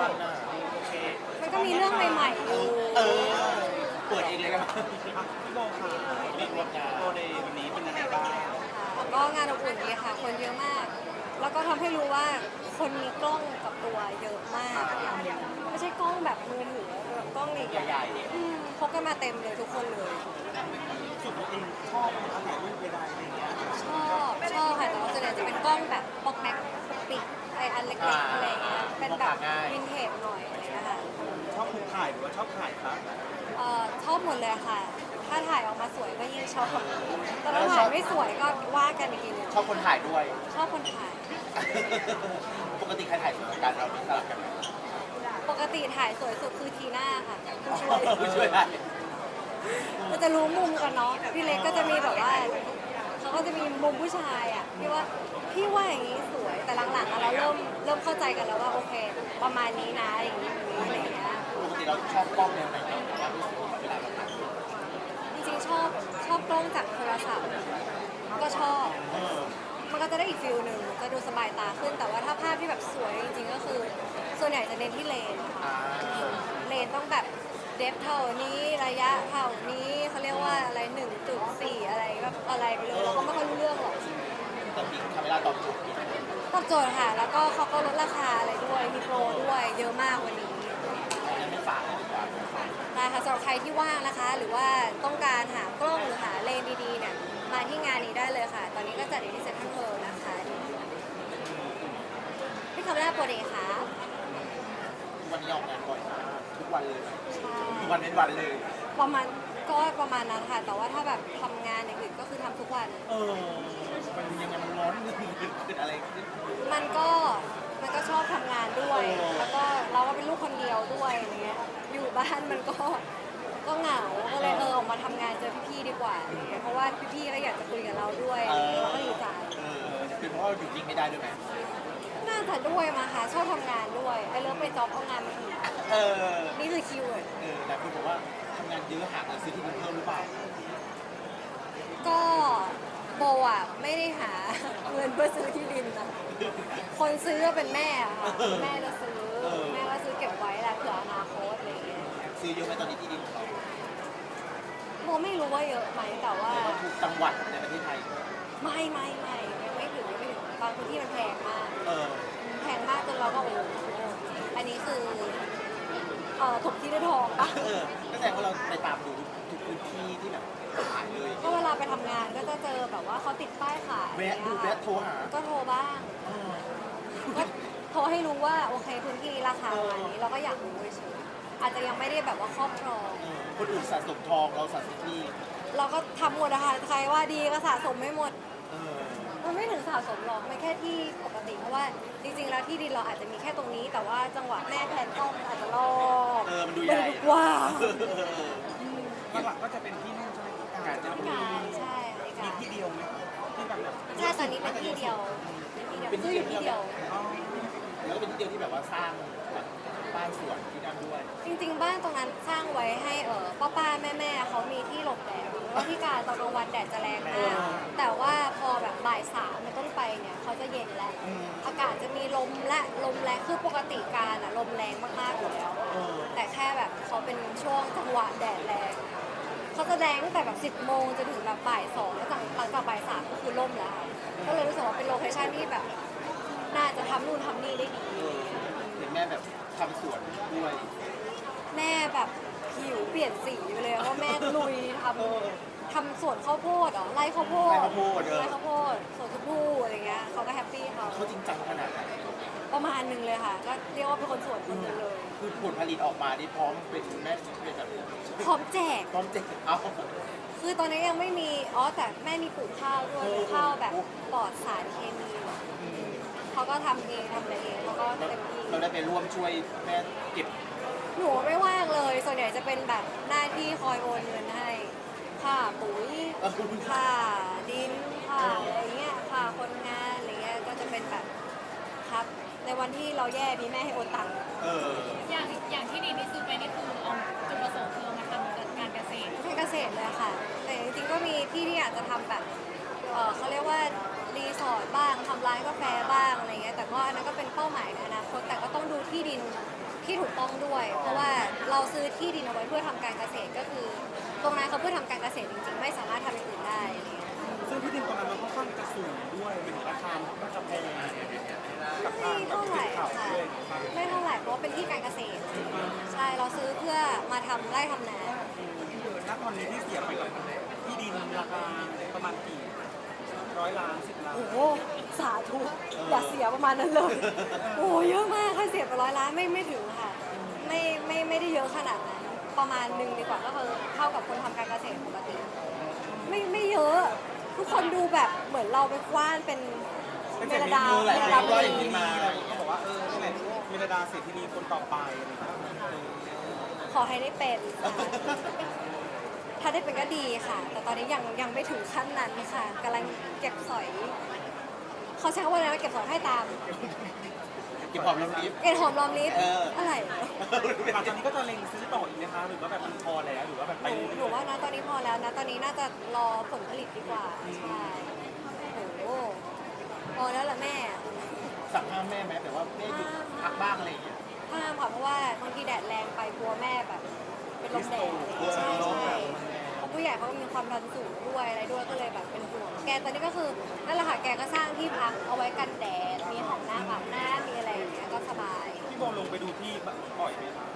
วมกันน่ะโอเคมันก็มีเรื่องใหม่ๆอยู่เออเปิดเองเลยกันพี่โบค่ะเรียกรถงานโบในวันนี้เป็นยังไงบ้างค่ะก็งานอบอุ่นดีค่ะ คนเยอะมาก แล้วก็ทำให้รู้ว่าคนมีกล้องกับตัวเยอะมาก ไม่ใช่กล้องแบบมือถือแบบกล้องใหญ่ๆอืมพกกันมาเต็มเลยทุกคนเลย สุดตัวเองชอบอะไรถ่ายรูปเวลาอะไรอย่างเงี้ยชอบชอบค่ะแต่ว่าส่วนใหญ่จะเป็นกล้องแบบปอกแม็กปก ปิดไออันเล็กๆอะไรเงี้ยเป็นแบบวินเทจหน่อยอะไรเงี้ยค่ะชอบถูกถ่ายหรือว่าชอบถ่ายครับเอ่อชอบหมดเลยค่ะ ถ้าถ่ายออกมาสวยก็ยิ่งชอบแต่ถ้าถ่ายไม่สวยก็ว่ากันอีกทีหนึงชอบคนถ่ายด้วย ชอบคนถ่าย ปกติใครถ่ายสวยกว่ากันเรามีสลับกันไหมปกติถ่ายสวยสุดคือทีน่าค่ะผู้ช่วยผู้ช่วยถ่ายเราจะรู้มุมกันเนาะพี่เล็กก็จะมีแบบว่าเขาก็จะมีมุมผู้ชายอะพี่ว่า พี่ว่าอย่างนี้สวยแต่หลังๆอะเราเริ่มเริ่มเข้าใจกันแล้วว่าโอเค ประมาณนี้นะอย่างนี้อย่างนี้อะไรอย่างเงี้ย ปกติเราชอบกล้องแนวไหนมากที่สุดเวลาเราถ่ายจริงๆชอบชอบกล้องจากโทรศัพท์ ก็ชอบ เออมันก็จะได้อีกฟิลหนึ่งจะดูสบายตาขึ้น แต่ว่าถ้าภาพที่แบบสวยจริงๆก็คือ ส่วนใหญ่จะเน้นที่เลนค่ะอ่าเลนต้องแบบเดฟเท่านี้ระยะเท่านี้เขาเรียกว่าอะไร1.4อะไรแบบอะไรไปเลยเราก็ไม่ค่อยรู้เรื่องหรอก แต่มีคาเมล่าตอบโจทย์ดีตอบโจทย์ค่ะ แล้วก็เขาก็ลดราคาอะไรด้วย มีโปรด้วยเยอะมากวันนี้อันนี้ไม่ฝากเลยดีกว่าได้ค่ะสำหรับใครที่ว่างนะคะ หรือว่าต้องการหากล้องหรือหาเลนดีๆเนี่ยมาที่งานนี้ได้เลยค่ะ ตอนนี้ก็จัดอยู่ที่เซ็นทรัลเวิลด์นะคะพี่คำแรกโปรเดย์ค่ะวันนี้ออกงานบ่อยมากทุกวันเลยใช่ทุกวันเป็นวันเลย ประมาณก็ประมาณนั้นค่ะ แต่ว่าถ้าแบบทำงานอย่างอื่นก็คือทำทุกวัน เออ มันยังไงมันร้อนหรือเกิดอะไรขึ้น มันก็มันก็ชอบทำงานด้วย โอ้ แล้วก็เราก็เป็นลูกคนเดียวด้วยอะไรเงี้ยอยู่บ้านมันก็ก็เหงาก็เลยเออออกมาทำงานเจอพี่ๆดีกว่าอะไรเงี้ยเพราะว่าพี่ๆก็อยากจะคุยกับเราด้วยอะไรเงี้ยเราก็ดีใจเออเป็นเพราะว่าอยู่นิ่งไม่ได้ด้วยไหมน่าจะด้วยมาค่ะชอบทำงานด้วยไอ้เลิฟไปจอบเอางานมาอีกเออ นี่คือคีย์เวิร์ด เออแต่คุณบอกว่าทำงานเยอะหาเงินซื้อที่ดินเพิ่มหรือเปล่า ก็ โบอะไม่ได้หาเงินเพื่อซื้อที่ดินนะคนซื้อก็เป็นแม่อะค่ะแม่จะซื้อแม่ก็ซื้อเก็บไว้แหละเผื่ออนาคตอะไรเงี้ยซื้อเยอะไหมตอนนี้ที่ดินของเราโบไม่รู้ว่าเยอะไหมแต่ว่าเราถูกจังหวัดในประเทศไทย ไม่ไม่ไม่ยังไม่ถึงยังไม่ถึงบางพื้นที่มันแพงมาก เออ แพงมากจนเราก็โอ้โหอันนี้คือเอ่อถกที่ด้วยทองปะ เออก็แสดงว่าเราไปตามดูทุกพื้นที่ที่แบบขายเลยก็เวลา ไปทำงานก็จะเจอแบบว่าเขาติดป้ายขายแวะดูเนี่ยแวะโทรหา ก็โทรบ้างเออก็โทรให้รู้ว่าโอเคพื้นที่ราคาประมาณนี้เราก็อยากรู้เฉยๆอาจจะยังไม่ได้แบบว่าครอบครอง เออคนอื่นสะสมทองเราสะสมที่เราก็ทำหมดนะคะใครว่าดีก็สะสมไม่หมด เออมันไม่ถึงสะสมหรอกมันแค่ที่ปกติเพราะว่าจริงๆแล้วที่ดินเราอาจจะมีแค่ตรงนี้ แต่ว่าจังหวะแม่แพนกล้องอาจจะรอบเออมันดูใหญ่มันกว้าง หลักๆก็จะเป็นที่นู่นใช่ไหมที่ การจะการใช่ค่ะมีที่เดียวไหมที่แบบแบบใช่ตอนนี้เป็นที่เดียวเป็นที่เดียวซื้ออยู่ที่เดียว อ๋อแล้วก็เป็นที่เดียวที่แบบว่าสร้างแบบบ้านสวนที่นั่นด้วยจริงๆ บ้านตรงนั้นสร้างไว้ให้เออป้าป้าแม่แม่ๆเขามีที่หลบแดดเพราะว่าที่การตอนกลางวันแดดจะแรงมาก แต่ว่าพอแบบบ่ายสามเป็นต้นไปเนี่ยเขาจะเย็นแล้ว อากาศจะมีลมและลมแรงคือปกติการอะลมแรงมากๆอยู่แล้ว แต่แค่แบบเขาเป็นช่วงจังหวะแดดแรง เขาจะแรงตั้งแต่แบบ 10 โมงจนถึงแบบบ่ายสองแล้วจากหลังจากบ่ายสามก็คือล่มแล้วก็เลยรู้สึกว่าเป็นโลเคชั่นที่แบบ น่าจะทำนู่นทำนี่ได้ดีเออเห็นแม่แบบทำสวนด้วยแม่แบบผิวเปลี่ยนสีไปเลยเพราะแม่ลุยทเออำทำสวนข้าวโพดเหรอไร่ข้าวโพดไร่ข้าวโพดเออ ไร่ข้าวโพดสวนชมพู่อะไรเงี้ยเขาก็แฮปปี้เขาเขาจริงจังขนาดไหนประมาณหนึ่งเลยค่ะ ก็เรียกว่าเป็นคนสวนคนหนึงเลย คือผลผลิตออกมานี่พร้อมเป็นแม่เป็นแบบพร้อมแจก พร้อมเจ็บเอา คือตอนนี้ยังไม่มี อ๋อ แต่แม่มีปลูกข้าวด้วยเออปลูกข้าวแบบปลอดสารเคมีเขาก็ทำเองทำอะไรเองเขาก็เราเต็มที่เราได้ไปร่วมช่วยแม่เก็บ หนูไม่ว่างเลย ส่วนใหญ่จะเป็นแบบหน้าที่คอยโอนเงินให้ ค่าปุ๋ยเออค่าดิน ค่าอะไรเงี้ย ค่าคนงานอะไรเงี้ย ก็จะเป็นแบบครับ ในวันที่เราแย่มีแม่ให้โอนตังค์เออ อย่างอย่างที่ดินที่ซื้อไปนี่คือเอาจุดประสงค์คือเอามาทำการเกษตร ไม่ใช่เกษตรเลยค่ะ แต่จริงๆก็มีที่ที่อยากจะทำแบบเออเขาเรียกว่ารีสอร์ทบ้างทำร้านกาแฟบ้างอะไรเงี้ยแต่ก็อันนั้นก็เป็นเป้าหมายในอนาคตแต่ก็ต้องดูที่ดินที่ถูกต้องด้วย เพราะว่าเราซื้อที่ดินเอาไว้เพื่อทำการเกษตรก็คือ ตรงนั้นเขาเพื่อทำการเกษตรจริงๆ ไม่สามารถทำอย่างอื่นได้อะไรเงี้ยซึ่งที่ดินตรงนั้นมันค่อนข้างจะสูงด้วยเป็นราคาน่าจะแพงกับ ไม่เท่าไหร่ค่ะไม่เท่าไหร่เพราะว่าเป็นที่การเกษตร ใช่เราซื้อเพื่อมาทำไร่ทำนาณตอนนี้ที่เสียไปกับที่ดินราคาประมาณกี่ร้อยล้านสิบล้าน โอ้โหสาธุอย่าเสียประมาณนั้นเลยโอ้โหเยอะมากค่ะเสียไปร้อยล้านไม่ไม่ถึงค่ะ ไม่ไม่ไม่ได้เยอะขนาดนั้นประมาณหนึ่งดีกว่าก็คือเท่ากับคนทำการเกษตรปกติ ไม่ไม่เยอะ ทุกคนดูแบบเหมือนเราไปคว้านเป็น เมลดาหลายเมลคดานก็บุอย่างรีนี้มาเขาบอกว่าเออนี่แหละเมลดาเศรษฐินีคนต่อไปอะไรอย่างเงี้ยขอให้ได้เป็นค่ะถ้าได้เป็นก็ดีค่ะ แต่ตอนนี้ยังยังไม่ถึงขั้นนั้นค่ะกำลังเก็บสอยเขาใช้คำว่าอะไรนะเก็บสอยให้ตามเก็บหอมรอมริบ เก็บหอมรอมริบเอออ อะไร หลังจากนี้ก็จะเล็งซื้อต่ออีกนะคะหรือว่าแบบมันพอแล้วหรือว่าแบบหไปนูเรื่อยๆหนูว่านะตอนนี้พอแล้วนะ ตอนนี้น่าจะรอผลผลิตดีกว่า ใช่โอ้โห พอแล้วล่ะแม่สั่งห้ามแม่ไหมแต่ว่าแม่หยุดพักบ้างอะไรอย่างเงี้ย ห้ามค่ะเพราะว่าบางทีแดดแรงไปกลัวแม่แบบ เป็นลมแดดใช่ใช่เพราะผู้ใหญ่เขาก็มีความดันสูงด้วยอะไรด้วยก็เลยแบบเป็นห่วงแกตอนนี้ก็คือนั่นแหละค่ะแกก็สร้างที่พักเอาไว้กันแดดมีห้องน้ำอาบน้ำมีอะไรอย่างเงี้ยก็สบาย พี่โบลงไปดูที่บ่อยไหมคะ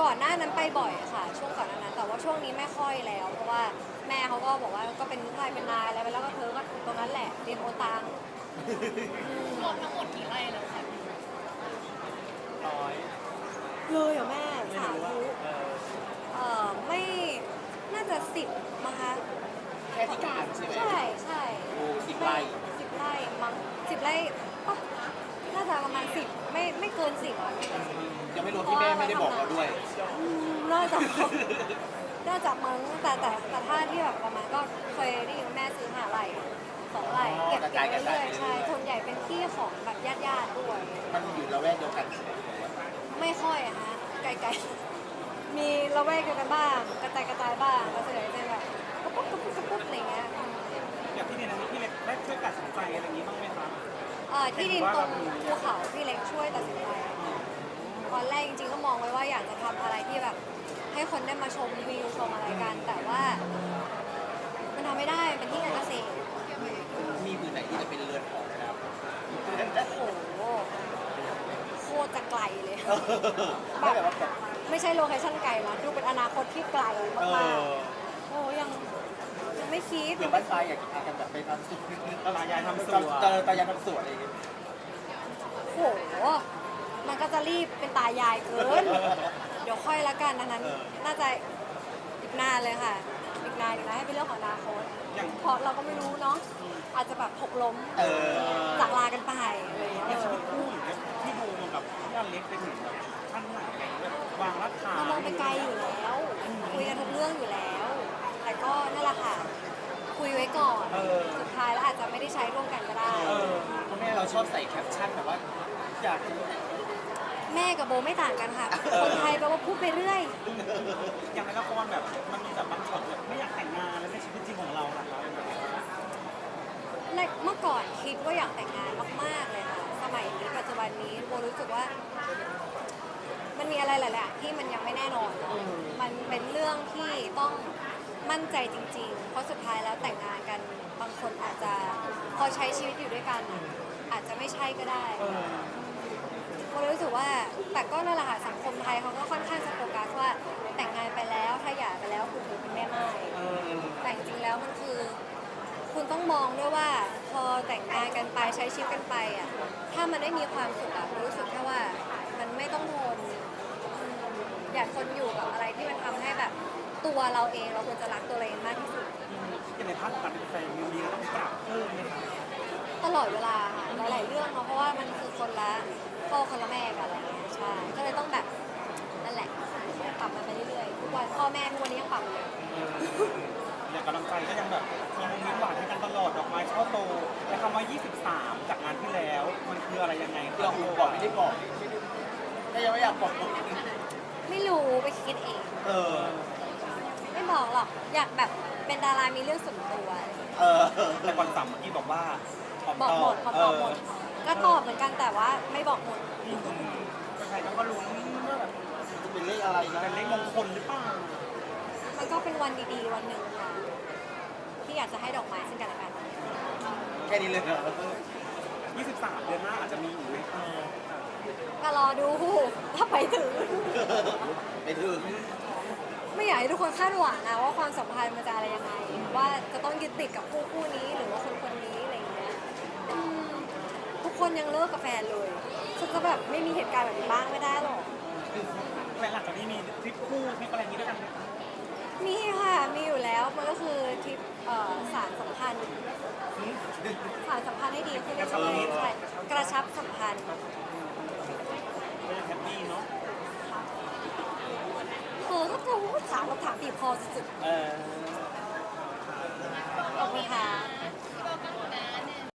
ก่อนหน้านั้นไปบ่อยค่ะ ช่วงก่อนหน้านั้นแต่ว่าช่วงนี้ไม่ค่อยแล้ว เพราะว่าแม่เขาก็บอกว่าก็เป็นนายเป็นนายอะไรไปแล้วก็เธอก็ตรงนั้นแหละเรียนโอตัง รวมทั้งหมดกี่ไร่แล้วคะร้อยเลยเหรอแม่สาธุเออเอ่อไม่น่าจะสิบมั้งคะแค่ที่การใช่ไหม ใช่ใช่โอ้สิบไร่ สิบไร่มั้งสิบไร่ปะน่าจะประมาณสิบไม่ไม่เกินสิบอะยังไม่รวมที่แม่ไม่ได้บอกเราด้วย อืมน่าจะ น่าจะมั้งแต่แต่แต่ถ้าที่แบบประมาณก็เคยได้ยินว่าแม่ซื้อหาไร่ สองไร่อ๋อเก็บกระเก็จายบกระจายเรื่อยไปๆเรื่ใช่อยๆส่วนใหญ่เป็นที่ของแบบญาติญาติๆด้วย มันอยู่ละแวกเดียวกันใช่ไหมไม่ค่อยอะฮะไกลๆ มีระแวกเดียวกันบ้าง กระจายกระจายบ้างก็ส่วนใหญ่จะเป็นแบบปุ๊บปุ๊บปุ๊บปุ๊บปุ๊บอะไรเงี้ยอย่างที่ดินอันนี้พี่เล็กได้ช่วยตัดสินใจอะไรอย่างนี้บ้างไหมคะเอ่อที่ดินตรงภูเขาพี่เล็กช่วยตัดสินใจตอนแรกจริงๆก็มองไว้ว่าอยากจะทำอะไรที่แบบ ให้คนได้มาชมวิวชมอะไรกัน แต่ว่า มันทำไม่ได้เป็นที่การเกษตรมีพื้นไหน ที่จะเป็นเรือนหอนะครับโอ้โหโคตรจะไกลเลย ไม่แบบว่าแบบไม่ใช่โลเคชั่นไกลนะดูเป็นอนาคตที่ไกลเอมากอๆโอ้ยังยังไม่คิดเผื่อบ้านปลายอยากจะพากันแบบไปทำสวนตายายทำสวนเจอตายายทำสวนอะไรอย่างเงี้ยโห มันก็จะรีบเป็นตายายเกิน เดี๋ยวค่อยละกันอันนั้น น่าจะอีกนานเลยค่ะ อีกนานอีกนานให้เป็นเรื่องของอนาคตอย่าง เพราะเราก็ไม่รู้เนาะอาจจะแบบหกล้มเออ จากลากันไปอะไรอย่างเงี้ยในชีวิตคู่หรือพี่โบมกับพี่อเล็กไปถึงแบบขั้นไหนแบบวางรักฐานเรามองไปไกลอยู่แล้วคุยกันทุกเรื่องอยู่แล้ว แต่ก็นั่นแหละค่ะ คุยไว้ก่อน สุดท้ายแล้วอาจจะไม่ได้ใช้ร่วมกันก็ได้ เออคุณแม่เราชอบใส่แคปชั่นแบบว่าอยากแม่กับโบไม่ต่างกันค่ะ คนไทยแปลว่าพูดไปเรื่อย อย่างในละครแบบมันมีแบบบางช็อตแบบไม่อยากแต่งงานแล้วในชีวิตจริงของเราล่ะคะ แรกเมื่อก่อนคิดว่าอยากแต่งงานมาก ๆ เลยค่ะ สมัยนี้ปัจจุบันนี้โบรู้สึกว่า มันมีอะไรหลายๆอย่างที่มันยังไม่แน่นอนมันเป็นเรื่องที่ต้องมั่นใจจริง ๆ เพราะสุดท้ายแล้วแต่งงานกันบางคนอาจจะพอใช้ชีวิตอยู่ด้วยกัน อาจจะไม่ใช่ก็ได้เออโบรู้สึกว่าแต่ก็นั่นแหละค่ะสังคมไทยเขาก็ค่อนข้างจะโฟกัสว่าแต่งงานไปแล้วถ้าหย่าไปแล้วคุณถือเป็นแม่ไม้เออแต่จริงๆแล้วมันคือ คุณต้องมองด้วยว่าพอแต่งงานกันไปใช้ชีวิตกันไปอะถ้ามันไม่มีความสุขอะรู้สึกแค่ว่ามันไม่ต้องทนอืมอยากทนอยู่กับอะไรที่มันทำให้แบบ ตัวเราเองเราควรจะรักตัวเราเองมากที่สุด อย่างในพาร์ทการเป็นแฟนมีมีต้องปรับเพิ่มไหมคะตลอดเวลาค่ะหลายๆเรื่องเนาะเพราะว่ามันคือคนละพ่อคนละแม่กันอะไรเงี้ยใช่ก็เลยต้องแบบนั่นแหละปรับมันไปเรื่อยๆทุกวันพ่อแม่ทุกวันนี้ยังปรับอยู่เลยเออ อย่างกำลังใจก็ยังแบบยังมีหวานให้กันตลอดดอกไม้ช่อโตแต่คำว่า 23 จากงานที่แล้ว มันคืออะไรยังไงคะเราบอกไม่ได้บอกก็ยังไม่อยากบอกไม่รู้ไปคิดเอง เออ ไม่บอกหรอกอยากแบบเป็นดารามีเรื่องส่วนตัวอะไรอย่างเงี้ยเออแต่ก่อนสั่งเมื่อกี้บอกว่าขบอกหมดตขอตอบหมดเก็ตอบเหมือนกันแต่ว่าไม่บอกหมดใครๆก็รู้ว่าแบบจะเป็นเลขอะไรนะเป็นเลขมงคลหรือเปล่ามันก็เป็นวันดีๆวันหนึ่งค่ะ ที่อยากจะให้ดอกไม้ซึ่งกันและกัน แค่นี้เลยเหรอ23 เดือนหน้าอาจจะมีอยู่ไหมคะก็รอดูถ้าไปถึง ไปถึงไม่อยากให้ทุกคนคาดหวังนะว่าความสัมพันธ์มันจะอะไรยังไง ว่าจะต้องยึดติดกับคู่คู่นี้หรือว่าคนคนนี้อะไรอย่างเงี้ยอืมทุกคนยังเลิกกับแฟนเลยฉันจะแบบไม่มีเหตุการณ์แบบนี้บ้างไม่ได้หรอกและหลังจากนี้มีทริปคู่ทริปอะไรอย่างนี้ด้วยกันไหมคะมีค่ะ มันก็คือทริปสารสัมพันธ์สารสัมพันธ์ให้ดีขึ้นเรื่อยๆใช่กระชับสัมพันธ์ก็ยแฮปปี้เนาะคือก็จะถามคำถามบีบคอสุดเออ ๆขอบคุณค่ะ